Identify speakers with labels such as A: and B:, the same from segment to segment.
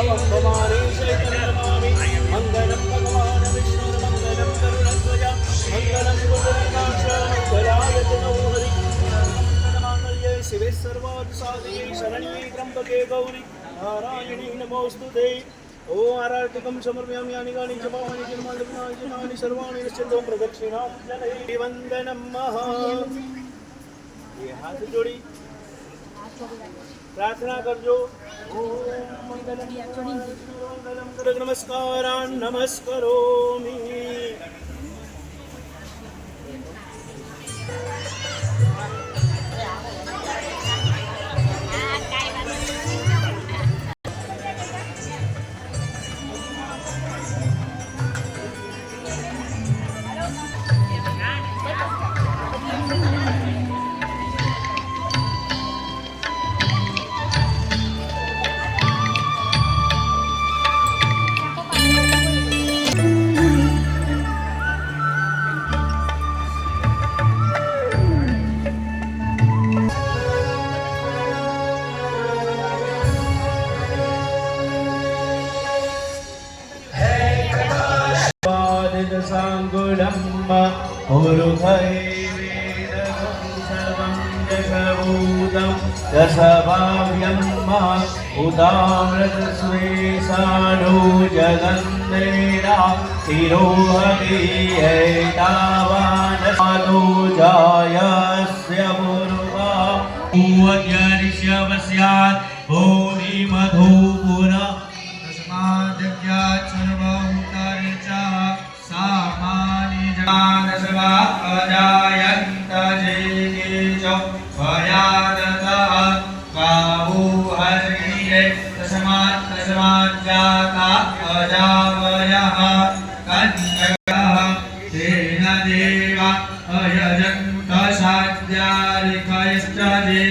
A: भवं भवानी शैतनमामि मङ्गलं भगवान् विष्णुर्मङ्गलं करुणध्वज मङ्गलं कुसुमाक्षामङ्गलायत नमो हरि मङ्गलमाङ्गल्ये शिवे सर्वादिसादिये शरण्ये त्र्यम्बके गौरि नारायणी नमोऽस्तु ते ॐ आरार्तिकं समर्पयामि यानि कानि जपानि जन्मानि सर्वाणि निश्चितं प्रदक्षिणां जनयि वन्दनं महा हाथ जोड़ी પ્રાર્થના કરજો. નમસ્કારાન નમસ્કરોમિ. साङ्गुलम् उरुधैवेदगं सर्वं जगभूतं दशभाव्यम् उदामृतस्वेशानो जगन्नेरा तिरोहदीयैतावान् साधु जायस्य पूर्वा पूज्यऋष्यवस्यात् भूमिमधुपुरा
B: तस्मात् तस्मात् जाता अजावयः कन्यकः तेन देव अयजन्त साध्यारिकयश्च जे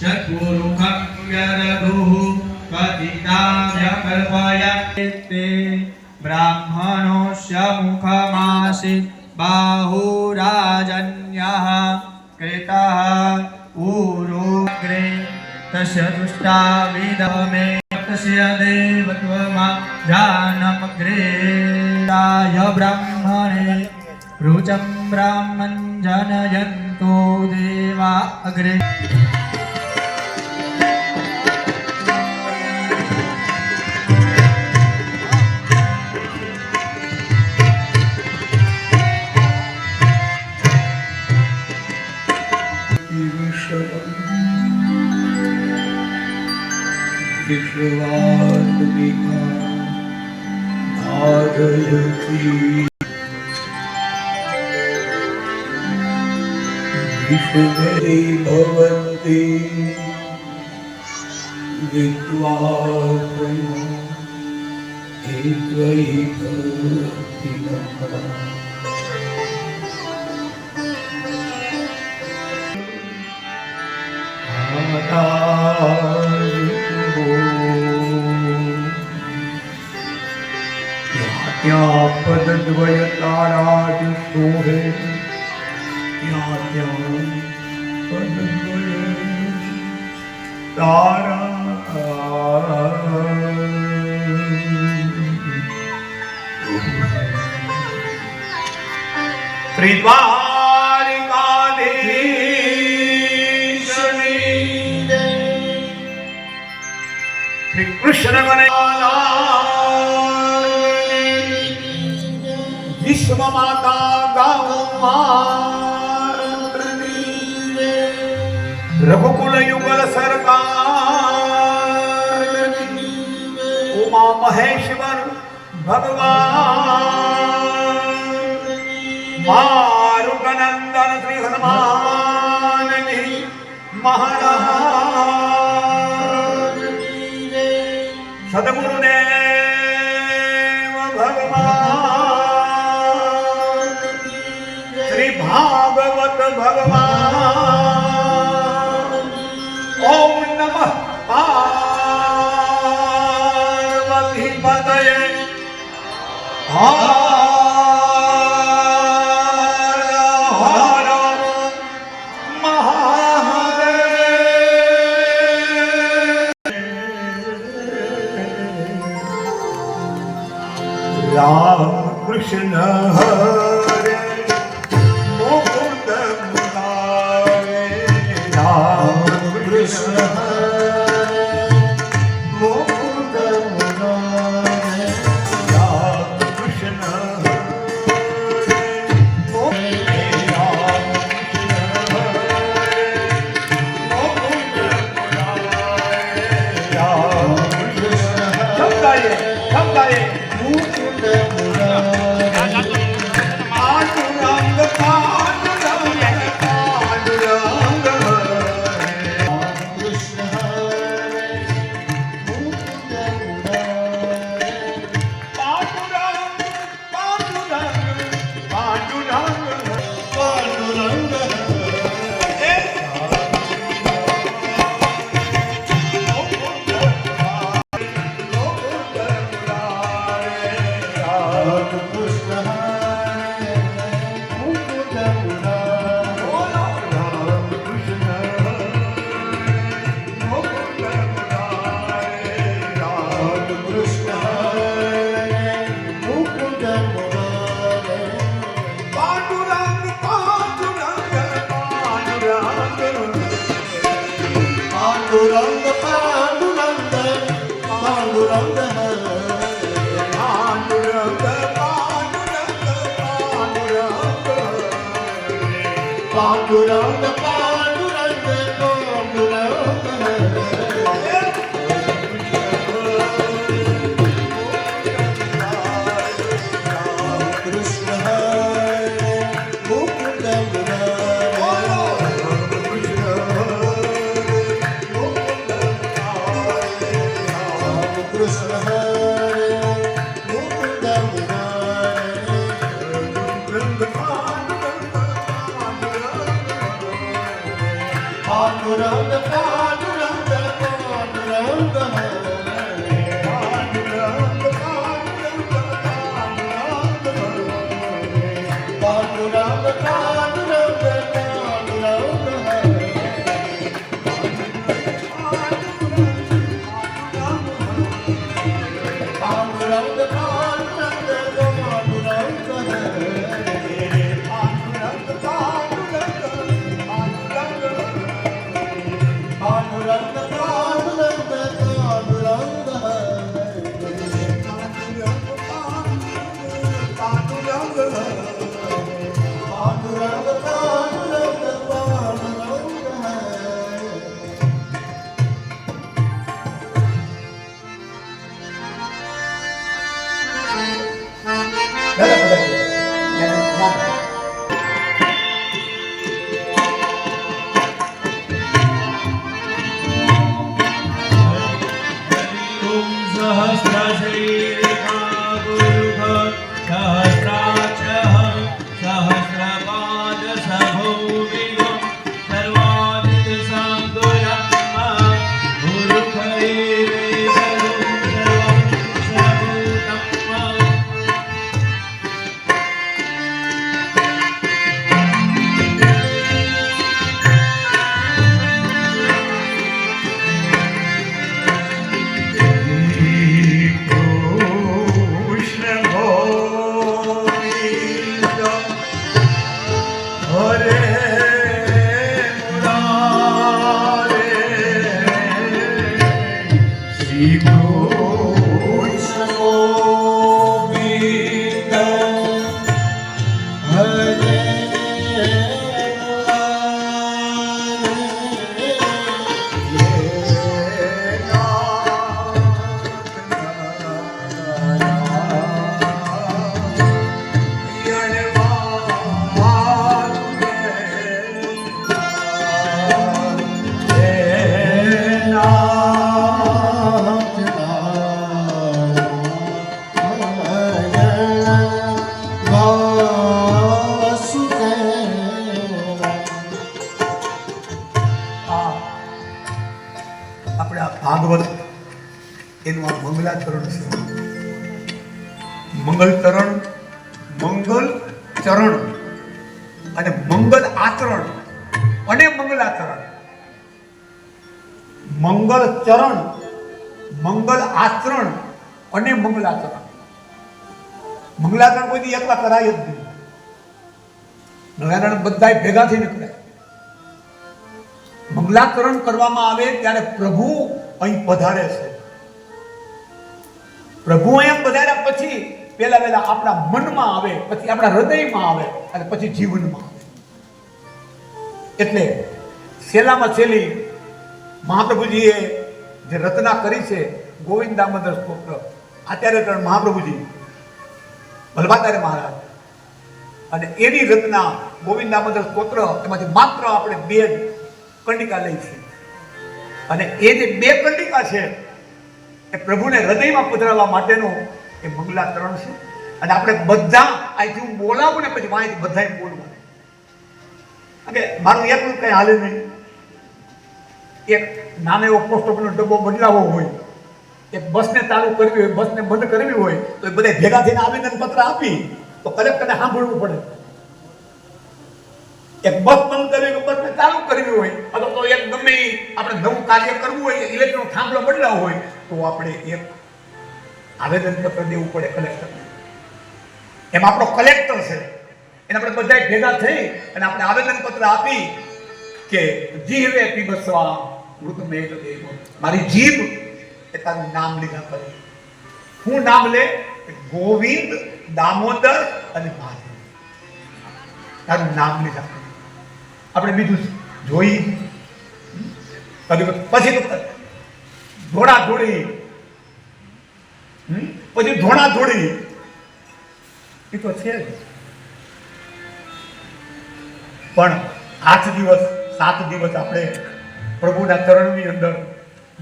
B: चतुरुखं यदधुः कथिताभ्यकल्पयते ब्राह्मणोऽस्य मुखमासीत् बाहुराजन्यः कृतः ऊरोग्रे तस्य दुष्टाविदमे तस्य देवत्वमा जानमग्रे राय ब्राह्मणे रुचं ब्राह्मण जनयन्तो देवा अग्रे
C: विश्वात्मिका धारयति विश्वे भवन्ति विद्वात्मनो एकैकतिनः ત્યાં પદદ્વય તારા જ શોભે ત્યાં ત્યાં પદદ્વય શ્રી કૃષ્ણ વિશ્વ માતા ગૌ રઘુકુલ યુગલ સરકાર ઉમા મહેશ્વર ભગવાન મારુગનંદન શ્રી હનુમાન મહારાજ સદગુરુદેવ Good on the ચરણ મંગલ ચરણ અને મંગલ આચરણ અને મંગલાચરણ મંગલ ચરણ, મંગલ આચરણ અને મંગલાચરણ મંગલાચરણ કોઈ એકલા કરાય જ નહીં. નારાયણ બધાય ભેગા થઈને કરે મંગલાકરણ કરવામાં આવે ત્યારે પ્રભુ અહીં પધારે છે. પ્રભુ અહીંયા પધાર્યા પછી પહેલા પહેલા આપણા મનમાં આવે, પછી આપણા હૃદયમાં આવે, અને પછી જીવનમાં આવે. એટલે છેલ્લામાં છેલ્લી મહાપ્રભુજીએ જે રચના કરી છે, ગોવિંદ દામોદર સ્તોત્ર, અત્યારે ત્રણ મહાપ્રભુજી ભલભાતારે મહારાજ. અને એની રચના ગોવિંદ દામોદર સ્તોત્ર, એમાંથી માત્ર આપણે બે કંડિકા લઈ છે અને એ જે બે કંડિકા છે, એ પ્રભુને હૃદયમાં પધરાવવા માટેનું એ મંગલાચરણ છે અને આપણે બધા અહીંથી હું બોલાવું ને પછી વાંચી બધાએ બોલવું. અને મારું એકલું કંઈ હાલે નહીં. એક નાનો એવો પોસ્ટ ઓફિસનો ડબ્બો બદલાવો હોય. એક બસને ચાલુ કરવી હોય, બસને બંધ કરવી હોય, તો એ બધા ભેગા થઈને આવેદન પત્ર આપી. તો કલેક્ટરને સાંભળવું પડે. એક બસ બંધ કરવી હોય, બસને ચાલુ કરવી હોય, અથવા તો એક ગમે આપણે નવું કાર્ય કરવું હોય ઇલેક્ટ્રોન થાંભલો બદલાવો હોય, તો આપણે એક આવેદન પત્ર દેવું પડે કલેક્ટરને એમાં આપણો કલેક્ટર છે. એને આપણે બધા ભેગા થઈ અને આપણે આવેદન પત્ર આપી કે જીવે પીબસવા મૃતમેહ દેવો. મારી જીભ એ તારું નામ લીધા કરે હું નામ લે ગોવિંદ, દામોદર અને માધવ. તારું નામ લીધા કરે આપણે બીજું જોઈ. પછી ધોળા ધોળી? પછી ધોણા ધોળી એ તો છે જ. પણ આઠ દિવસ, સાત દિવસ આપણે પ્રભુના ચરણની અંદર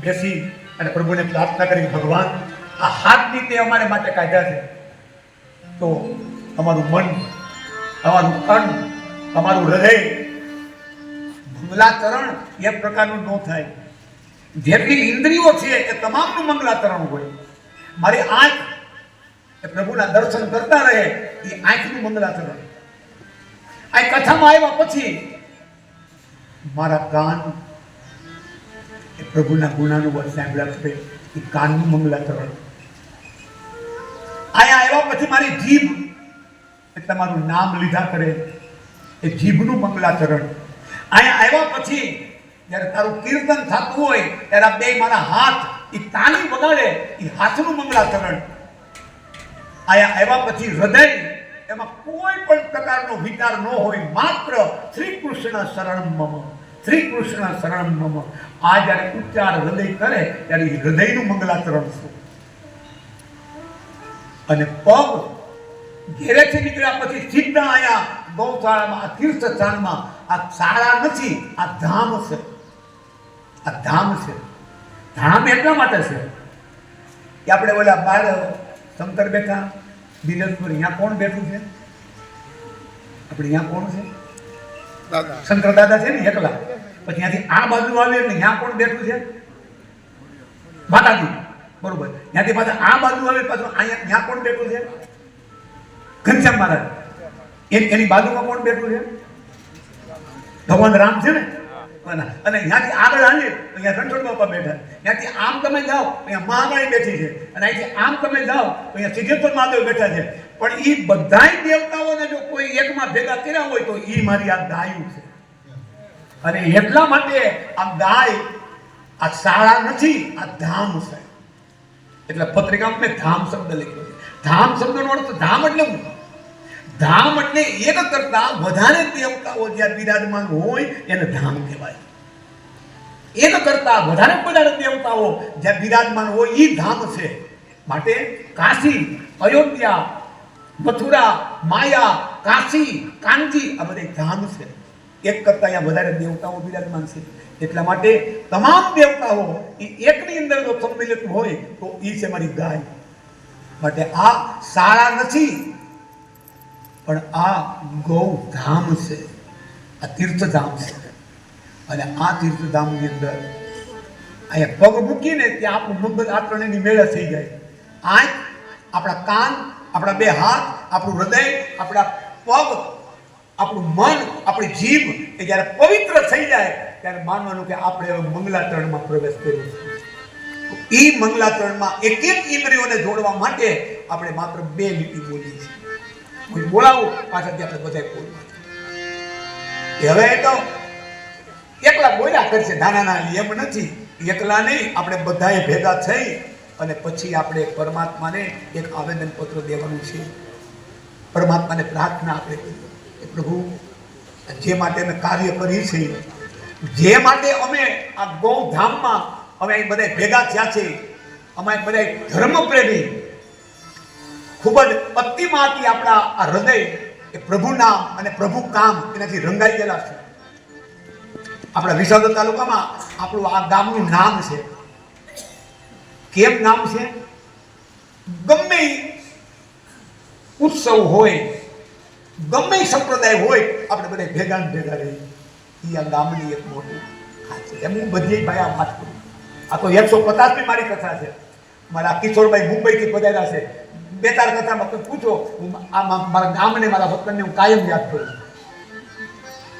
C: બેસી અને પ્રભુને પ્રાર્થના કરી ભગવાન, આ હાથની તે અમારે માટે કાઢ્યા છે. તો અમારું મન, અમારું તન અમારું હૃદય મંગલાચરણ એ પ્રકારનું ન થાય. જેટલી ઇન્દ્રિયો છે એ તમામનું મંગલાચરણ હોય. મારી આંખ એ પ્રભુના દર્શન કરતા રહે, એ આંખનું મંગલાચરણ આ કથામાં આવ્યા પછી મારા કાન એ પ્રભુના ગુણાનું સાંભળ્યા કરે એ કાનનું મંગલાચરણ આયા આવ્યા પછી મારી જીભ, એ તમારું નામ લીધા કરે, એ જીભનું મંગલાચરણ અહીંયા આવ્યા પછી જ્યારે તારું કીર્તન થતું હોય, ત્યારે આ બે મારા હાથ એ તાલી વગાડે એ હાથનું મંગલાચરણ આયા આવ્યા પછી હૃદય, એમાં કોઈ પણ પ્રકારનો વિચાર ન હોય, માત્ર શ્રી કૃષ્ણ શરણ મમ શ્રી કૃષ્ણ શરણ મમ. આ જ્યારે ઉચ્ચાર હૃદય કરે, ત્યારે એ હૃદયનું મંગલાચરણ છે. અને પગ ઘેરેથી નીકળ્યા પછી સીધા આયા ગૌશાળામાં, આ તીર્થ સ્થાનમાં આ શાળા નથી, આ ધામ છે. આ ધામ છે. ધામ એટલા માટે છે. કે આપણે ઓલા બાર શંકર બેઠા દિનેશપુર અહીંયા કોણ બેઠું છે? આપણે અહીંયા કોણ છે? શંકર દાદા છે ને એકલા. પછી ત્યાંથી આ બાજુ આવે એટલે અહીંયા કોણ બેઠું છે? માતાજી. બરોબર. ત્યાંથી પાછા આ બાજુ આવે પાછું અહીંયા ત્યાં કોણ બેઠું છે? ઘનશ્યામ મહારાજ. એની એની બાજુમાં કોણ બેઠું છે? ભગવાન રામ છે ને? અને ત્યાંથી આગળ હાલીએ, તો અહીંયા રણછોડ બાપા બેઠા. ત્યાંથી આમ તમે જાઓ અહીંયા મહામાળી બેઠી છે. અને અહીંથી આમ તમે જાઓ અહીંયા સિદ્ધેશ્વર મહાદેવ બેઠા છે. પણ એ બધાય દેવતાઓને જો કોઈ એકમાં ભેગા કર્યા હોય, તો એ મારી આ દાયું છે. અને એટલા માટે આ દાય આ શાળા નથી, આ ધામ છે. એટલે પત્રિકામાં મેં ધામ શબ્દ લખ્યો છે. ધામ શબ્દનો અર્થ ધામ એટલે શું ધામ એટલે એક કરતા વધારે દેવતાઓ જ્યાં બિરાજમાન હોય એને ધામ કહેવાય. એક કરતા વધારે વધારે દેવતાઓ જ્યાં બિરાજમાન હોય એ ધામ છે. માટે કાશી, અયોધ્યા, મથુરા, માયા, કાશી કાંજી આ બધા ધામ છે. એક કરતા અહીંયા વધારે દેવતાઓ બિરાજમાન છે. એટલા માટે તમામ દેવતાઓ એ એકની અંદર જો સંમિલિત હોય તો એ છે મારી ગાય. માટે આ શાળા નથી પણ આ ગૌધામ છે, આ તીર્થધામ છે. અને આ તીર્થધામની અંદર અહીંયા પગ મૂકીને ત્યાં આપણું મગજ આ ત્રણેયની મેળા થઈ જાય. આંખ, આપણા કાન, આપણા બે હાથ, આપણું હૃદય, આપણા પગ, આપણું મન, આપણી જીભ એ જ્યારે પવિત્ર થઈ જાય, ત્યારે માનવાનું કે આપણે હવે મંગલાચરણમાં પ્રવેશ કર્યો છે. એ મંગલાચરણમાં એક એક ઇન્દ્રિયોને જોડવા માટે આપણે માત્ર બે લીટી બોલીએ છીએ. હું બોલાવું પાછળથી આપણે બધા બોલવા હવે તો એકલા બોલ્યા કરશે. નાના નાના એમ નથી. એકલા નહીં, આપણે બધાએ ભેગા થઈ અને પછી આપણે પરમાત્માને એક આવેદન પત્ર દેવાનું છે. પરમાત્માને પ્રાર્થના આપણે કરીએ. પ્રભુ, જે માટે અમે કાર્ય કરીએ છીએ જે માટે અમે આ ગૌધામમાં અમે બધા ભેગા થયા છે, અમે બધા ધર્મપ્રેમી ખૂબ જ અતિમાથી આપણા આ હૃદય એ પ્રભુ નામ અને પ્રભુ કામ એનાથી રંગાઈ ગયેલા છે. આપણા વિસાવદર તાલુકામાં આપણું આ ગામનું નામ છે. કેમ નામ છે? ગમે ઉત્સવ હોય, ગમે સંપ્રદાય હોય, આપણે બધા ભેગા ને ભેગા રહીએ. એ આ ગામની એક મોટી ખાસ એમ હું બધી ભાઈ આ વાત કરું. આ તો એકસો પચાસની મારી કથા છે. મારા કિશોરભાઈ મુંબઈથી પધાર્યા છે. બે ચાર કથામાં કોઈ પૂછો, હું આમાં મારા ગામને, મારા વતનને હું કાયમ યાદ કરું.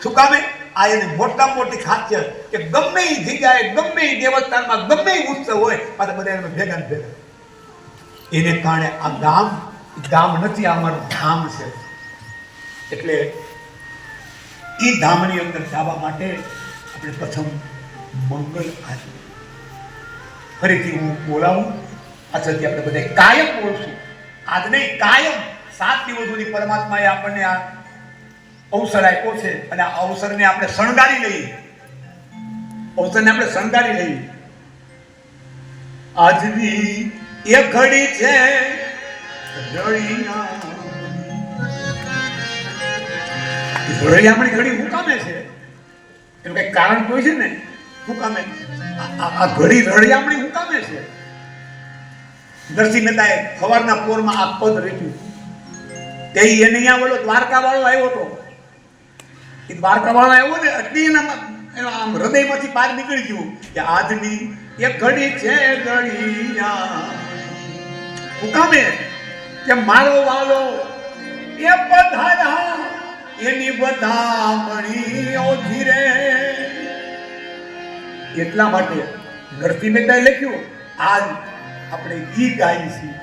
C: શું કામે? આ એની મોટા મોટી ખાસિયત કે ગમે એ જગ્યાએ, ગમે એ દેવસ્થાનમાં, ગમે એ ઉત્સવ હોય, પાછા બધા એને ભેગા ને ભેગા. એને કારણે આ ગામ ગામ નથી, આ અમારું ધામ છે. એટલે એ ધામની અંદર જવા માટે આપણે પ્રથમ મંગળ આજે ફરીથી હું બોલાવું. પાછળથી આપણે બધા કાયમ બોલશું. આજ નહીં, કાયમ સાત દિવસ સુધી પરમાત્માએ આપણને આ અવસર આપ્યો છે અને આ અવસરને આપણે શણગારી લઈએ. અવસરને આપણે શણગારી લઈએ. આજની એક ઘડી છે રળિયા. રળિયામણી ઘડી હું કામે છે. એનું કઈ કારણ કોઈ છે ને? હું કામે આ- ઘડી રળિયામણી હું કામે છે. નરસિંહ મહેતાએ સવારના પોરમાં આ પદ રચ્યું તે એને અહીંયા ઓલો દ્વારકા વાળો આવ્યો હતો. એ દ્વારકા વાળો આવ્યો ને એટલી એના આમ હૃદયમાંથી બહાર નીકળી ગયું કે આજની એ ઘડી છે ઘડિયા. હું કામે કે મારો વાલો એ પધારા એની બધા મણીઓ ધીરે એટલા માટે નરસિંહ મહેતાએ લખ્યું, આજ આપણે ગીત ગાઈ છીએ.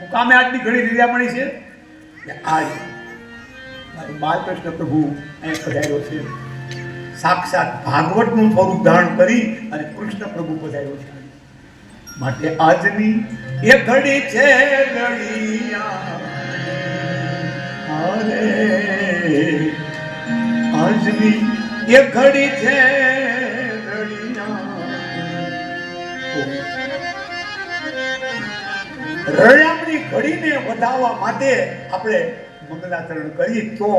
C: હું કામે આજની ઘણી રીરામણી છે? કે આજ મારો બાલકૃષ્ણ પ્રભુ અહીંયા પધાર્યો છે. સાક્ષાત ભાગવતનું સ્વરૂપ ધારણ કરી અને કૃષ્ણ પ્રભુ પધાર્યો છે. માટે આજની એ ઘડી છે ઘડિયા અરે, આજની એ ઘડી છે રળિયામણી ઘડીને વધાવવા માટે આપણે મંગલાચરણ કરીએ તો